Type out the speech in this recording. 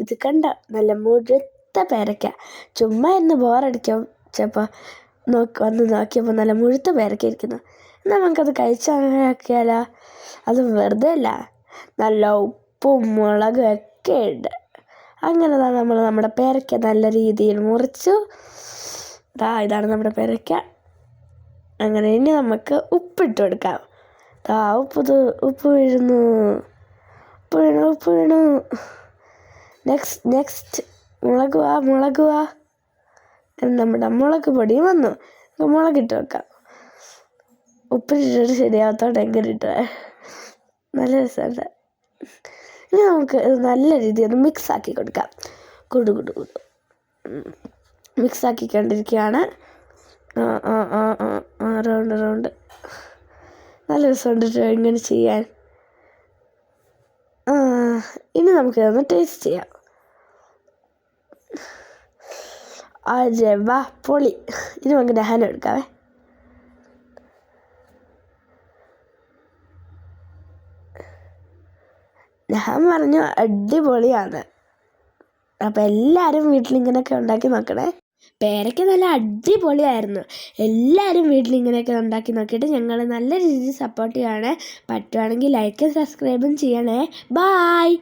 ഇത് കണ്ട നല്ല മുഴുത്ത പേരയ്ക്ക ചുമ്മാ എന്ന് ബോറടിക്കാം ചിലപ്പോൾ നോക്കി വന്ന് നോക്കിയപ്പോൾ നല്ല മുഴുത്ത പേരയ്ക്ക ഇരിക്കുന്നു. എന്നാൽ നമുക്കത് കഴിച്ചാക്കിയാലോ? അത് വെറുതെ അല്ല. നല്ല ഉപ്പും മുളകും ഒക്കെ ഉണ്ട്. അങ്ങനെ തന്നെ നമ്മൾ നമ്മുടെ പേരയ്ക്ക നല്ല രീതിയിൽ മുറിച്ചു. ദാ ഇതാണ് നമ്മുടെ പേരയ്ക്ക അങ്ങനെ ഇനി നമുക്ക് ഉപ്പിട്ട് കൊടുക്കാം. ദാ ഉപ്പ് ഉപ്പ് വീഴുന്നു. ഉപ്പ് വീണു ഉപ്പ് വീണു. നെക്സ്റ്റ് നെക്സ്റ്റ് മുളക് വാ മുളക് വാ നമ്മുടെ മുളക് പൊടി വന്നു. മുളകിട്ട് വെക്കാം. ഉപ്പിട്ടിട്ട് ശരിയാകത്തോടെ എങ്ങനെ ഇട്ട് നല്ല രസമുണ്ട്. ഇനി നമുക്ക് നല്ല രീതിയിൽ ഒന്ന് മിക്സ് ആക്കി കൊടുക്കാം. കുടു കുടു കുടു. മിക്സ് ആക്കിക്കൊണ്ടിരിക്കുകയാണ് കണ്ടിരിക്കുകയാണ്. റൗണ്ട് റൗണ്ട് നല്ല രസമുണ്ട് എങ്ങനെ ചെയ്യാൻ. ഇനി നമുക്ക് ഇതൊന്ന് ടേസ്റ്റ് ചെയ്യാം. അജെ വാ പൊളി. നമുക്ക് ദഹനം എടുക്കാവേ. ഞാൻ പറഞ്ഞു അടിപൊളിയാണ്. അപ്പം എല്ലാവരും വീട്ടിലിങ്ങനെയൊക്കെ ഉണ്ടാക്കി നോക്കണേ. പേരയ്ക്ക് നല്ല അടിപൊളിയായിരുന്നു. എല്ലാവരും വീട്ടിലിങ്ങനെയൊക്കെ ഉണ്ടാക്കി നോക്കിയിട്ട് ഞങ്ങൾ നല്ല രീതിയിൽ സപ്പോർട്ട് ചെയ്യണേ. പറ്റുവാണെങ്കിൽ ലൈക്കും സബ്സ്ക്രൈബും ചെയ്യണേ. ബായ്